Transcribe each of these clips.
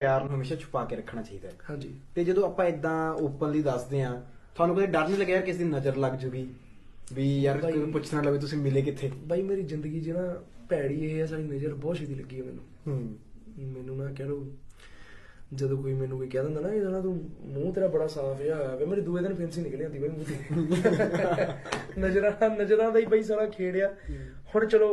ਪਿਆਰ ਨੂੰ ਹਮੇਸ਼ਾ ਛੁਪਾ ਕੇ ਰੱਖਣਾ ਚਾਹੀਦਾ ਹੈ। ਹਾਂਜੀ। ਤੇ ਜਦੋਂ ਆਪਾਂ ਇਦਾਂ ਓਪਨਲੀ ਦੱਸਦੇ ਆ ਤੁਹਾਨੂੰ ਕਦੇ ਡਰ ਨਹੀਂ ਲੱਗਿਆ ਯਾਰ ਕਿਸੇ ਦੀ ਨਜ਼ਰ ਲੱਗ ਜੂਗੀ? ਵੀ ਯਾਰ ਕੋਈ ਪੁੱਛਣਾ ਲਵੇ ਤੁਸੀਂ ਮਿਲੇ ਕਿੱਥੇ? ਬਾਈ ਮੇਰੀ ਜ਼ਿੰਦਗੀ ਨਾ ਭੈੜੀ ਇਹ ਹੈ ਸਾਡੀ ਨਜ਼ਰ ਬਹੁਤ ਛੇਤੀ ਲੱਗੀ ਹੈ ਮੈਨੂੰ। ਹੂੰ। ਮੈਨੂੰ ਨਾ ਕਹਿ ਲਓ ਜਦੋਂ ਕੋਈ ਮੈਨੂੰ ਕੋਈ ਕਹਿ ਦਿੰਦਾ ਨਾ ਇਹ ਨਾ ਤੂੰ ਮੂੰਹ ਤੇਰਾ ਬੜਾ ਸਾਫ਼ ਆ ਵੇ ਮੇਰੇ ਦੂਏ ਦਿਨ ਫਿੰਸੀ ਨਿਕਲ ਜਾਂਦੀ ਬਈ ਮੂੰਹ ਤੇ। ਨਜ਼ਰਾਂ ਨਜ਼ਰਾਂ ਦਾ ਹੀ ਬਈ ਸਾਰਾ ਖੇੜਿਆ ਹੁਣ ਚਲੋ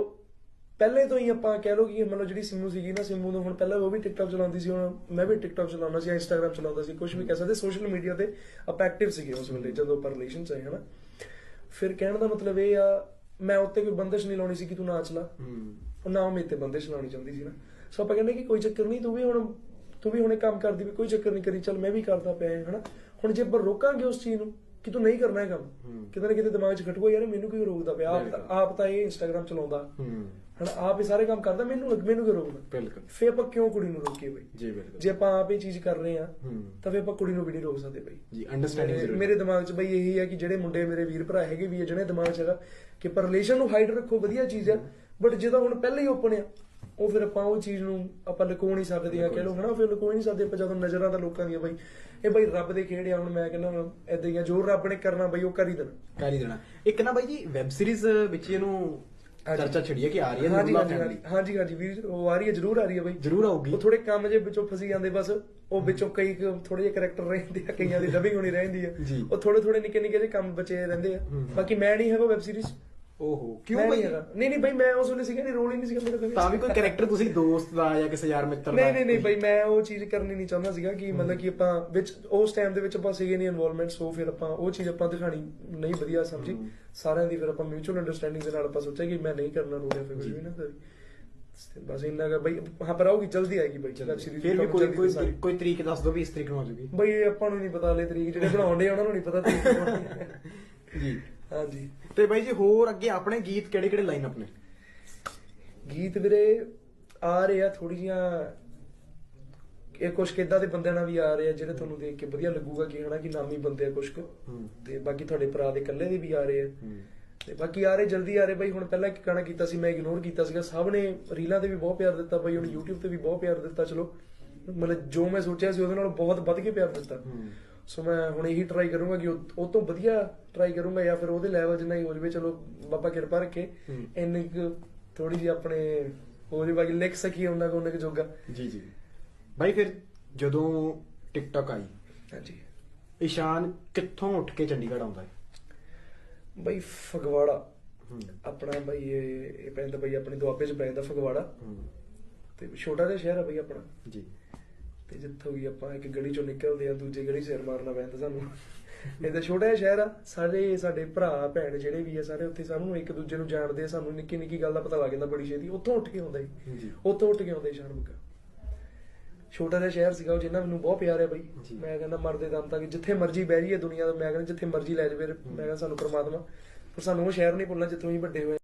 ਪਹਿਲੇ ਤੋਂ ਹੀ ਆਪਾਂ ਕਹਿ ਲਓ ਕਿ ਮਤਲਬ ਜਿਹੜੀ ਸਿੰਮੂ ਸੀਗੀ ਨਾ ਸਿੰਮੂ ਨੂੰ ਹੁਣ ਪਹਿਲਾਂ ਉਹ ਵੀ ਟਿਕਟੌਕ ਚਲਾਉਂਦੀ ਸੀ ਹੁਣ ਮੈਂ ਵੀ ਟਿਕਟੌਕ ਚਲਾਉਂਦਾ ਸੀ ਇੰਸਟਾਗ੍ਰam ਚਲਾਉਂਦਾ ਸੀ ਕੁਝ ਵੀ ਕਹਿ ਸਕਦੇ ਸੋਸ਼ਲ ਮੀਡੀਆ ਤੇ ਆਪਾਂ ਐਕਟਿਵ ਸੀਗੇ ਉਸ ਵੇਲੇ ਜਦੋਂ ਆਪਾਂ ਰਿਲੇਸ਼ਨ ਚ ਆਏ ਹਨਾ। ਫਿਰ ਕਹਿਣ ਦਾ ਮਤਲਬ ਇਹ ਆ ਮੈਂ ਉੱਤੇ ਕੋਈ ਬੰਦਸ਼ ਨਹੀਂ ਲਾਉਣੀ ਸੀ ਕਿ ਤੂੰ ਨਾਚ ਲਾ ਹੂੰ। ਉਹ ਨਾ ਉਹ ਮੇਰੇ ਤੇ ਬੰਦਿਸ਼ ਲਾਉਣੀ ਚਾਹੁੰਦੀ ਸੀ ਨਾ। ਸੋ ਆਪਾਂ ਕਹਿੰਦੇ ਕਿ ਕੋਈ ਚੱਕਰ ਨਹੀਂ ਤੂੰ ਵੀ ਹੁਣ ਤੂੰ ਵੀ ਹੁਣੇ ਕੰਮ ਕਰਦੀ ਵੀ ਕੋਈ ਚੱਕਰ ਨਹੀਂ ਕਰੀ ਚੱਲ ਮੈਂ ਵੀ ਕਰਦਾ ਪਿਆ ਹਾਂ, ਹਨਾ। ਹੁਣ ਜੇ ਆਪਾਂ ਰੋਕਾਂਗੇ ਉਸ ਚੀਜ਼ ਨੂੰ ਕਿ ਤੂੰ ਨਹੀਂ ਕਰਨਾ ਇਹ ਕੰਮ ਹੂੰ। ਕਿਤੇ ਨਾ ਕਿਤੇ ਦਿਮਾਗ 'ਚ ਖਟਕੋ ਯਾਰ ਮੈਨੂੰ ਕਿਉਂ ਰੋਕਦਾ ਪਿਆ? ਆਪ ਤਾਂ ਇਹ ਇੰਸਟਾਗ੍ਰam ਚਲਾਉਂਦਾ। ਹੂੰ ਹਨਾ ਆਪ ਇਹ ਸਾਰੇ ਕੰਮ ਕਰਦਾ ਮੈਨੂੰ ਮੈਨੂੰ ਕਿਉਂ ਰੋਕਦਾ? ਬਿਲਕੁਲ। ਫੇਰ ਆਪਾਂ ਕਿਉਂ ਕੁੜੀ ਨੂੰ ਰੋਕੀਏ ਬਈ? ਜੀ ਬਿਲਕੁਲ। ਜੇ ਆਪਾਂ ਆਪ ਇਹ ਚੀਜ਼ ਕਰ ਰਹੇ ਆ ਤਾਂ ਫੇਰ ਆਪਾਂ ਕੁੜੀ ਨੂੰ ਵੀ ਨਹੀਂ ਰੋਕ ਸਕਦੇ ਬਈ। ਜੀ ਅੰਡਰਸਟੈਂਡਿੰਗ ਮੇਰੇ- ਜ਼ਰੂਰੀ ਮੇਰੇ ਦਿਮਾਗ 'ਚ ਬਈ ਇਹੀ ਹੈ ਕਿ ਜਿਹੜੇ ਮੁੰਡੇ ਮੇਰੇ ਵੀਰ ਭਰਾ ਹੈਗੇ ਵੀ ਆ ਜਿਹਨੇ ਦਿਮਾਗ 'ਚ ਹੈਗਾ ਕਿ ਪਰ ਰਿਲੇਸ਼ਨ ਨੂੰ ਹਾਈਡ ਰੱਖੋ ਵਧੀਆ ਚੀਜ਼ ਆ ਬਟ ਜੇ ਤਾਂ ਹੁਣ ਪਹਿਲਾਂ ਹੀ ਓਪਨ ਆ ਉਹ ਫਿਰ ਆਪਾਂ ਉਹ ਚੀਜ਼ ਨੂੰ ਆਪਾਂ ਲੁਕੋ ਨਹੀਂ ਸਕਦੇ ਆ ਕਹਿ ਲਓ ਹਨਾ ਫਿਰ ਲੁਕੋ ਨਹੀਂ ਸਕਦੇ ਆਪਾਂ ਜਦੋਂ ਨਜ਼ਰਾਂ ਤਾਂ ਲੋਕਾਂ ਦੀਆਂ ਬਈ ਇਹ ਬਈ ਰੱਬ ਦੇ ਖੇਡ ਆ ਹੁਣ ਮੈਂ ਕਹਿੰਦਾ ਹੁਣ ਏਦਾਂ ਹੀ ਆ ਜੋ ਰੱਬ ਨੇ ਕਰਨਾ ਬਈ ਉਹ ਕਰ ਹੀ ਦੇਣਾ। ਕਰ ਹੀ ਦੇਣਾ। ਇੱਕ ਨਾ ਬਾਈ ਜੀ ਵੈਬ ਸੀਰੀਜ਼ ਵਿੱਚ ਇਹਨੂੰ। ਚਰਚਾ ਛੜੀ ਹੈ ਕਿ ਆ ਰਹੀ ਹੈ ਹਾਂਜੀ ਨੂਰਲਾ ਹਾਂਜੀ family। ਹਾਂਜੀ ਹਾਂਜੀ ਵੀਰ ਉਹ ਆ ਰਹੀ ਹੈ ਜ਼ਰੂਰ ਆ ਰਹੀ ਹੈ ਬਈ ਜ਼ਰੂਰ ਆਊਗੀ ਉਹ ਥੋੜੇ ਕੰਮ ਜੇ ਵਿੱਚੋਂ ਫਸੀ ਜਾਂਦੇ ਬਸ ਉਹ ਵਿੱਚੋਂ ਕਈ ਥੋੜੇ ਜਿਹੇ ਕੈਰੈਕਟਰ ਰਹਿੰਦੇ ਆ ਕਈਆਂ ਦੀ ਡਬਿੰਗ ਹੋਣੀ ਰਹਿੰਦੀ ਆ ਜੀ। ਉਹ ਥੋੜੇ ਥੋੜੇ ਨਿੱਕੇ ਨਿੱਕੇ ਜਿਹੇ ਕੰਮ ਬਚੇ ਰਹਿੰਦੇ ਆ। ਬਾਕੀ ਮੈਂ ਨਹੀਂ ਹੈਗਾ ਵੈਬ ਸੀਰੀਜ਼ ਓਹੋ ਕਿਉਂ ਬਾਈ ਨਹੀਂ ਨਹੀਂ ਬਈ ਮੈਂ ਉਸ ਵੇਲੇ ਸੀਗਾ ਨਹੀਂ ਰੋਲ ਹੀ ਨਹੀਂ ਸੀਗਾ ਮੇਰਾ ਤਾਂ ਵੀ ਕੋਈ ਕੈਰੈਕਟਰ ਤੁਸੀਂ ਦੋਸਤ ਦਾ ਜਾਂ ਕਿਸੇ ਯਾਰ ਮਿੱਤਰ ਦਾ? ਨਹੀਂ ਨਹੀਂ ਨਹੀਂ ਬਈ ਮੈਂ ਉਹ ਚੀਜ਼ ਕਰਨੀ ਨਹੀਂ ਚਾਹੁੰਦਾ ਸੀਗਾ ਕਿ ਮਤਲਬ ਕਿ ਆਪਾਂ ਵਿੱਚ ਉਸ ਟਾਈਮ ਦੇ ਵਿੱਚ ਆਪਾਂ ਸੀਗੇ ਨਹੀਂ ਇਨਵੋਲਵਮੈਂਟ ਸੋ ਫਿਰ ਆਪਾਂ ਉਹ ਚੀਜ਼ ਆਪਾਂ ਦਿਖਾਣੀ ਨਹੀਂ ਵਧੀਆ ਸਮਝੀ। ਸਾਰਿਆਂ ਦੀ ਫਿਰ ਆਪਾਂ ਮਿਊਚੁਅਲ ਅੰਡਰਸਟੈਂਡਿੰਗ ਦੇ ਨਾਲ ਆਪਾਂ ਸੋਚਿਆ ਕਿ ਮੈਂ ਨਹੀਂ ਕਰਨਾ ਰੋਲ ਜਾਂ ਫਿਰ ਕੁਝ। ਵੀ ਨਾ ਕਰੀ ਬਸ ਇੰਨਾ ਕਿ ਬਈ ਹਾਂ ਪਰ ਆਉਗੀ ਜਲਦੀ ਆਏਗੀ ਬਈ ਵੈਬ ਸੀਰੀਜ਼ ਫਿਰ ਵੀ ਕੋਈ ਕੋਈ ਕੋਈ ਤਰੀਕ ਦੱਸ ਦਿਓ ਵੀ ਇਸ ਤਰੀਕ ਨੂੰ ਆ ਜੂਗੀ। ਬਈ ਆਪਾਂ ਨੂੰ ਨਹੀਂ ਪਤਾ ਹਲੇ ਤਰੀਕ ਜਿਹੜੇ ਬਣਾਉਣ ਦੇ ਉਹਨਾਂ ਨੂੰ ਨਹੀਂ ਪਤਾ ਤਰੀਕ ਜੀ। ਹਾਂਜੀ। ਤੇ ਬਾਈ ਜੀ ਹੋਰ ਅੱਗੇ ਆਪਣੇ ਗੀਤ ਕਿਹੜੇ ਕਿਹੜੇ ਲਾਈਨ ਨੇ? ਗੀਤ ਵੀਰੇ ਆ ਰਹੇ ਆ ਥੋੜੀ ਜੀਆਂ ਇਹ ਕੁਛ ਕਿੱਦਾਂ ਦੇ ਬੰਦਿਆਂ ਨਾਲ ਵੀ ਆ ਰਹੇ ਆ ਜਿਹੜੇ ਤੁਹਾਨੂੰ ਦੇਖ ਕੇ ਵਧੀਆ ਲੱਗੂਗਾ ਕਿ ਹਨਾ ਕਿ ਨਾਮੀ ਬੰਦੇ ਆ ਕੁਛ ਕੁ। ਤੇ ਬਾਕੀ ਤੁਹਾਡੇ ਭਰਾ ਦੇ ਇਕੱਲੇ ਦੇ ਵੀ ਆ ਰਹੇ ਆ। ਤੇ ਬਾਕੀ ਆ ਰਹੇ ਜਲਦੀ ਆ ਰਹੇ ਬਾਈ। ਹੁਣ ਪਹਿਲਾਂ ਇੱਕ ਗਾਣਾ ਕੀਤਾ ਸੀ ਮੈਂ ਇਗਨੋਰ ਕੀਤਾ ਸੀਗਾ। ਸਭ ਨੇ ਰੀਲਾਂ ਤੇ ਵੀ ਬਹੁਤ ਪਿਆਰ ਦਿੱਤਾ ਬਾਈ ਹੁਣ YouTube ਤੇ ਵੀ ਬਹੁਤ ਪਿਆਰ ਦਿੱਤਾ ਚਲੋ। ਮਤਲਬ ਜੋ ਮੈਂ ਸੋਚਿਆ ਸੀ ਉਹਦੇ ਨਾਲੋਂ ਬਹੁਤ ਵੱਧ ਕੇ ਪਿਆਰ ਦਿੱਤਾ। ਸੋ ਮੈਂ ਹੁਣ ਇਹੀ ਟਰਾਈ ਕਰੂੰਗਾ ਕਿ ਉਹ ਤੋਂ ਵਧੀਆ ਟਰਾਈ ਕਰੂੰਗਾ ਜਾਂ ਫਿਰ ਉਹਦੇ ਲੈਵਲ ਜਿੰਨਾ ਹੀ ਹੋ ਜਵੇ ਚਲੋ ਬਾਬਾ ਕਿਰਪਾ ਰੱਖੇ। ਇੰਨੀ ਕੁ ਥੋੜੀ ਜਿਹੀ ਆਪਣੇ ਹੋ ਜੇ ਬਾਕੀ ਲਿਖ ਸਕੀ ਉਹਨਾਂ ਕੋ ਉਹਨਾਂ ਕੁ ਜੋਗਾ। ਜੀ ਜੀ। ਬਾਈ ਫਿਰ ਜਦੋਂ ਟਿਕਟੌਕ ਆਈ ਹਾਂਜੀ। ਇਸ਼ਾਨ ਕਿੱਥੋਂ ਉੱਠ ਕੇ ਚੰਡੀਗੜ੍ਹ ਆਉਂਦਾ ਹੈ? ਬਈ ਫਗਵਾੜਾ। ਆਪਣਾ ਬਈ ਇਹ ਇਹ ਪੈਂਦਾ ਬਈ ਆਪਣੇ ਦੁਆਬੇ ਚ ਪੈਂਦਾ ਫਗਵਾੜਾ। ਤੇ ਛੋਟਾ ਜਿਹਾ ਸ਼ਹਿਰ ਆ ਬਈ ਆਪਣਾ। ਜੀ। ਤੇ ਜਿੱਥੋਂ ਵੀ ਆਪਾਂ ਇੱਕ ਗਲੀ ਚੋਂ ਨਿਕਲਦੇ ਆ ਦੂਜੀ ਗਲੀ ਸਿਰ ਮਾਰਨਾ ਪੈਂਦਾ ਸਾਨੂੰ। ਇਹਦਾ ਛੋਟਾ ਜਿਹਾ ਸ਼ਹਿਰ ਆ। ਸਾਰੇ ਸਾਡੇ ਭਰਾ ਭੈਣ ਜਿਹੜੇ ਵੀ ਆ ਸਾਰੇ ਉੱਥੇ ਸਾਨੂੰ ਇੱਕ ਦੂਜੇ ਨੂੰ ਜਾਣਦੇ ਆ ਸਾਨੂੰ ਨਿੱਕੀ ਨਿੱਕੀ ਗੱਲ ਦਾ ਪਤਾ ਲੱਗ ਜਾਂਦਾ ਬੜੀ ਛੇਤੀ। ਉੱਥੋਂ ਉੱਠ ਕੇ ਆਉਂਦਾ ਜੀ। ਉੱਥੋਂ ਉੱਠ ਕੇ ਆਉਂਦਾ ਜੀ ਸ਼ਾਨਮੁਗਾ ਛੋਟਾ ਜਿਹਾ ਸ਼ਹਿਰ ਸੀਗਾ ਉਹ ਜਿੰਨਾ ਮੈਨੂੰ ਬਹੁਤ ਪਿਆਰ ਹੈ ਬਈ। ਮੈਂ ਕਹਿੰਦਾ ਮਰਦੇ ਦਮ ਤੱਕ ਜਿੱਥੇ ਮਰਜ਼ੀ ਬਹਿ ਜਾਈਏ ਦੁਨੀਆ ਦਾ ਮੈਂ ਕਹਿੰਦਾ ਜਿੱਥੇ ਮਰਜ਼ੀ ਲੈ ਜਾਵੇ ਮੈਂ ਕਹਿੰਦਾ ਸਾਨੂੰ ਪ੍ਰਮਾਤਮਾ। ਪਰ ਸਾਨੂੰ ਉਹ ਸ਼ਹਿਰ ਨਹੀਂ ਭੁੱਲਣਾ ਜਿੱਥੋਂ ਹੀ ਵੱਡੇ ਹੋਏ